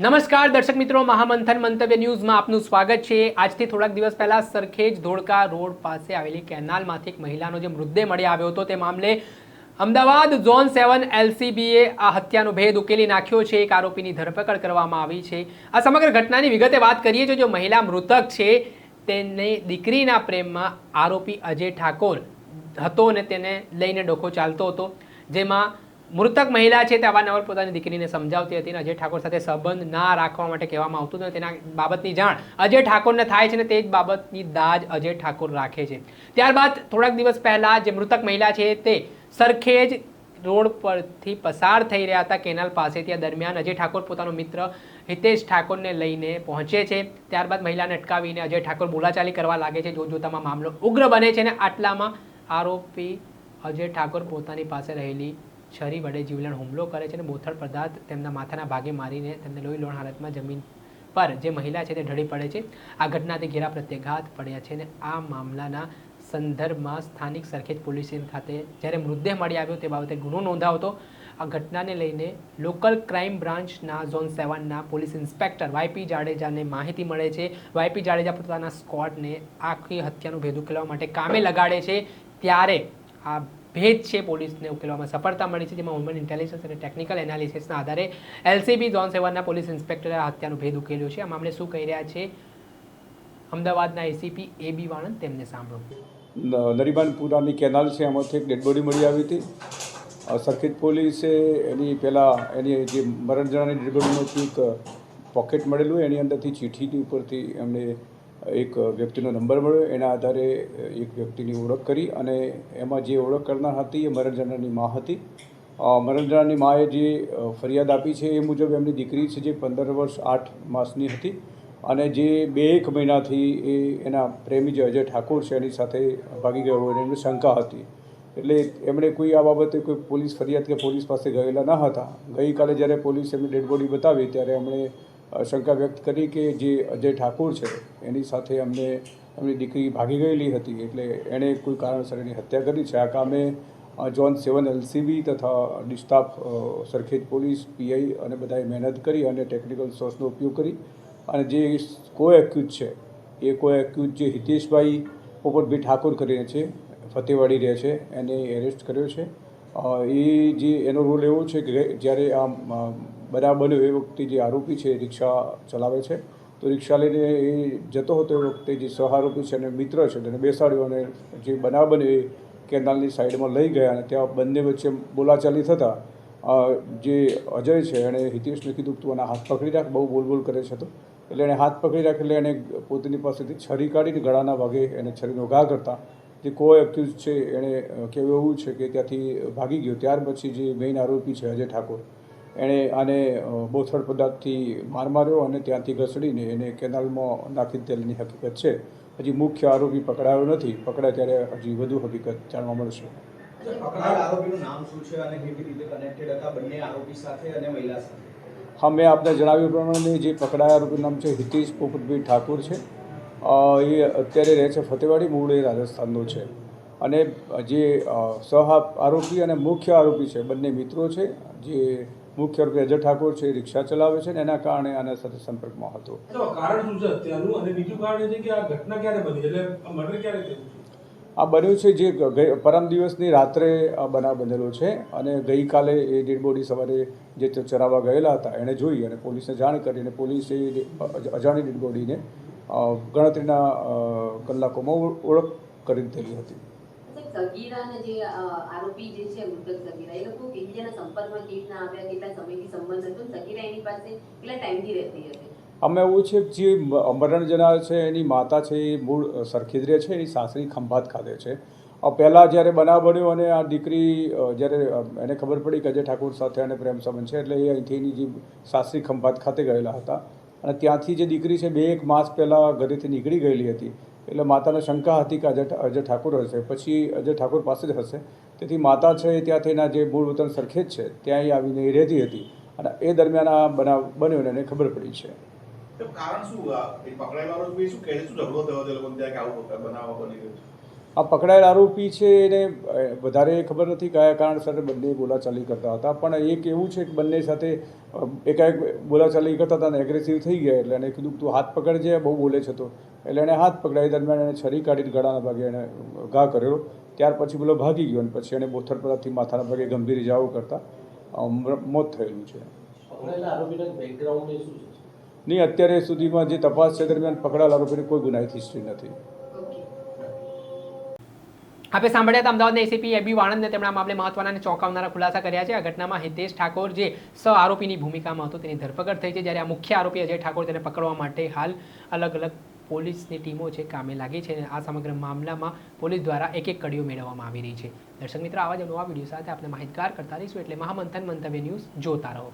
નમસ્કાર, દર્શક મિત્રો. મહામંથન મંતવ્ય ન્યૂઝમાં આપનું સ્વાગત છે. આજથી થોડાક દિવસ પહેલા સરખેજ ધોળકા રોડ પાસે આવેલી કેનાલમાંથી એક મહિલાનો જે મૃતદેહ મળી આવ્યો હતો, તે મામલે અમદાવાદ ઝોન સેવન એલસીબીએ આ હત્યાનો ભેદ ઉકેલી નાખ્યો છે. એક આરોપીની ધરપકડ કરવામાં આવી છે. આ સમગ્ર ઘટનાની વિગતે વાત કરીએ તો જો મહિલા મૃતક છે, તેને દીકરીના પ્રેમમાં આરોપી અજય ઠાકોર હતો અને તેને લઈને ડોકો ચાલતો હતો. જેમાં મૃતક મહિલા છે તે અવારનવાર પોતાની દીકરીને સમજાવતી હતી અને અજય ઠાકોર સાથે સંબંધ ના રાખવા માટે કહેવામાં આવતું હતું તેના બાબતની જાણ અજય ઠાકોરને થાય છે અને તે જ બાબતની દાજ અજય ઠાકોર રાખે છે. ત્યારબાદ થોડાક દિવસ પહેલા જે મૃતક મહિલા છે તે સરખેજ રોડ પરથી પસાર થઈ રહ્યા હતા કેનાલ પાસે ત્યાં દરમિયાન અજય ઠાકોર પોતાનો મિત્ર હિતેશ ઠાકોરને લઈને પહોંચે છે. ત્યારબાદ મહિલાને અટકાવીને અજય ઠાકોર બોલાચાલી કરવા લાગે છે. જોતજોતામાં મામલો ઉગ્ર બને છે અને આટલામાં આરોપી અજય ઠાકોર પોતાની પાસે રહેલી છરી વડે જીવલેણ હુમલો કરે છે અને બોથળ પદાર્થ તેમના માથાના ભાગે મારીને તેમને લોહી લોણ હાલતમાં જમીન પર જે મહિલા છે તે ઢળી પડે છે. આ ઘટનાથી ઘેરા પ્રત્યાઘાત પડ્યા છે અને આ મામલાના સંદર્ભમાં સ્થાનિક સરખેજ પોલીસ ખાતે જ્યારે મૃતદેહ મળી આવ્યો તે બાબતે ગુનો નોંધાવતો. આ ઘટનાને લઈને લોકલ ક્રાઇમ બ્રાન્ચના ઝોન સેવનના પોલીસ ઇન્સ્પેક્ટર વાયપી જાડેજાને માહિતી મળે છે. વાયપી જાડેજા પોતાના સ્કોડને આખી હત્યાનું ભેદ ઉકેલવા માટે કામે લગાડે છે. ત્યારે આ ભેદ છે પોલીસને ઉકેલવામાં સફળતા મળી છે. જેમાં હ્યુમન ઇન્ટેલિજન્સ અને ટેકનિકલ એનાલિસિસના આધારે એલસીબી ઝોન સેવનના પોલીસ ઇન્સ્પેક્ટરે આ હત્યાનો ભેદ ઉકેલ્યો છે. આ મામલે શું કહી રહ્યા છે? અમદાવાદના એસીપી એ બી વાણંદ તેમને સાંભળો. નરીમાનપુરાની કેનાલ છે. એમાંથી એક ડેડ મળી આવી હતી. સર્કિટ પોલીસે એની પહેલાં એની જે મરણ જણાની ડેડ બોડીમાંથી એક પોકેટ મળેલું એની અંદરથી ચીઠીની ઉપરથી એમને એક વ્યક્તિનો નંબર મળ્યો, એના આધારે એક વ્યક્તિની ઓળખ કરી અને એમાં જે ઓળખ કરનાર હતી એ મરણજાનાની મા હતી. મરણજાનાની માએ જે ફરિયાદ આપી છે એ મુજબ એમની દીકરી છે જે પંદર વર્ષ આઠ માસની હતી અને જે બે એક મહિનાથી એ એના પ્રેમી જે અજય ઠાકોર છે એની સાથે ભાગી ગયો હોય એની શંકા હતી. એટલે એમણે કોઈ આ બાબતે કોઈ પોલીસ ફરિયાદ કે પોલીસ પાસે ગયેલા ન હતા. ગઈકાલે જ્યારે પોલીસ એમની ડેડ બોડી બતાવી ત્યારે એમણે શંકા વ્યક્ત કરી કે જે અજય ઠાકોર છે, એની સાથે અમને, એમની દીકરી ભાગી ગયેલી હતી, એટલે એણે કોઈ કારણસર એની હત્યા કરી છે. આ કામે જોન સેવન એલસીબી તથા D staff Sarkhej police PI અને બધાએ મહેનત કરી અને ટેકનિકલ સોર્સનો ઉપયોગ કરી. અને જે કો એક્યુઝ છે, એ કો એક્યુઝ જે હિતેશભાઈ પોપટભાઈ ઠાકોર કરીને છે, ફતેવાડી રહે છે, એને એરેસ્ટ કર્યો છે. એ જે એનો રોલ એવો છે કે જ્યારે આ બનાવ બન્યો એ વખતે જે આરોપી છે રિક્ષા ચલાવે છે. તો રિક્ષા લઈને એ જતો હતો એ વખતે જે સહારોપી છે અને મિત્ર છે તેને બેસાડ્યો અને જે બનાવ બન્યો એ કેનાલની સાઈડમાં લઈ ગયા અને ત્યાં બંને વચ્ચે બોલાચાલી થતાં જે અજય છે એણે હિતેશને કીધું તું આના હાથ પકડી રાખ, બહુ બોલ બોલ કરે છે તો. એટલે એણે હાથ પકડી રાખ એટલે એણે પોતાની પાસેથી છરી કાઢીને ગળાના ભાગે એને છરીનો ઘા કરતા. જે કો એક્યુઝ છે એણે કહેવું એવું છે કે ત્યાંથી ભાગી ગયો. ત્યાર પછી જે મેઇન આરોપી છે અજય ઠાકોર એણે આને બોથડ પદાર્થથી માર માર્યો અને ત્યાંથી ઘસડીને એને કેનાલમાં નાખી દીધેલીની હકીકત છે. હજી મુખ્ય આરોપી પકડાયો નથી. પકડાય ત્યારે હજી વધુ હકીકત જાણવા મળશે. આરોપી હા મેં આપને જણાવ્યું પ્રમાણે જે પકડાયા આરોપીનું નામ છે હિતેશ પોપટભાઈ ઠાકુર છે. એ અત્યારે રહે છે ફતેવાડી મૂળ એ રાજસ્થાનનો છે. અને જે સહ આરોપી અને મુખ્ય આરોપી છે બંને મિત્રો છે જે મુખ્ય રૂપે અજય ઠાકોર છે એ રિક્ષા ચલાવે છે ને એના કારણે આના સાથે સંપર્કમાં હતો. કારણ શું છે? અત્યારનું અને બીજું કારણ એ છે કે આ ઘટના ક્યારે બની? એટલે મર્ડર ક્યારે થયું આ બન્યું છે જે પરમ દિવસની રાત્રે બનાવ બનેલો છે અને ગઈકાલે એ ડેડ બોડી સવારે જે ચરાવવા ગયેલા હતા એણે જોઈ અને પોલીસને જાણ કરી અને પોલીસે અજાણી ડેડ બોડીને ગણતરીના કલાકોમાં ઓળખ કરી દીધેલી હતી. સાહેબ, સગીરા અને જે આરોપી જે છે મૃતક સગીરા એ લોકો એકબીજાના સંપર્કમાં કેવી રીતના આવ્યા કેટલા સમયથી સંબંધ હતો સગીરા એની પાસે કેટલા ટાઈમથી રહેતી હતી? અમે એવું છે કે જે મરણ છે એની માતા છે એ મૂળ સરખેદરે છે એની સાસરી ખંભાત ખાતે છે. પહેલાં જ્યારે બનાવ બન્યો અને આ દીકરી જ્યારે એને ખબર પડી કે અજય ઠાકુર સાથે એને પ્રેમ સંબંધ છે એટલે એ અહીંથી એની જે સાસરી ખંભાત ખાતે ગયેલા હતા. અને ત્યાંથી જે દીકરી છે બે એક માસ પહેલાં ઘરેથી નીકળી ગયેલી હતી. એટલે માતાને શંકા હતી કે અજય અજય ઠાકોર હશે. પછી અજય ઠાકુર પાસે જ હશે. તેથી માતા છે ત્યાંથી એના જે મૂળ વતન સરખેજ છે ત્યાં એ આવીને એ રહેતી હતી અને એ દરમિયાન આ બનાવ બન્યો એને ખબર પડી છે. કારણ શું શું કે આવું બનાવવા બની ગયું છે? આ પકડાયેલ આરોપી છે એને વધારે ખબર નથી કયા કારણસર બંને બોલાચાલી કરતા હતા. પણ એક એવું છે કે બંને સાથે એકાએક બોલાચાલી કરતા હતા અને એગ્રેસિવ થઈ ગયા એટલે એને કીધું તું હાથ પકડજે બહુ બોલે છે તો. એટલે એણે હાથ પકડાઈ દરમિયાન એને છરી કાઢીને ગળાના ભાગે એણે ઘા કર્યો. ત્યાર પછી બોલો ભાગી ગયો અને પછી એને બોથરપરાથી માથાના ભાગે ગંભીર ઇજાઓ કરતા મોત થયેલું છે. નહીં અત્યારે સુધીમાં જે તપાસ છે દરમિયાન પકડાયેલ આરોપીની કોઈ ગુનાહિત હિસ્ટ્રી નથી. આપણે સાંભળ્યા હતા અમદાવાદના એસીપી એબી વાણંદને તેમના મામલે મહત્વના અને ચોંકાવનારા ખુલાસા કર્યા છે. આ ઘટનામાં હિતેશ ઠાકોર જે સ આરોપીની ભૂમિકામાં હતો તેની ધરપકડ થઈ છે. જ્યારે આ મુખ્ય આરોપી અજય ઠાકોર તેને પકડવા માટે હાલ અલગ અલગ પોલીસની ટીમો છે, કામે લાગી છે અને આ સમગ્ર મામલામાં પોલીસ દ્વારા એક એક કડીઓ મેળવવામાં આવી રહી છે. દર્શક મિત્રો, આવા જ નવા વીડિયો સાથે આપણે માહિતગાર કરતા રહીશું. એટલે મહામંથન મંતવ્ય ન્યૂઝ જોતા રહો.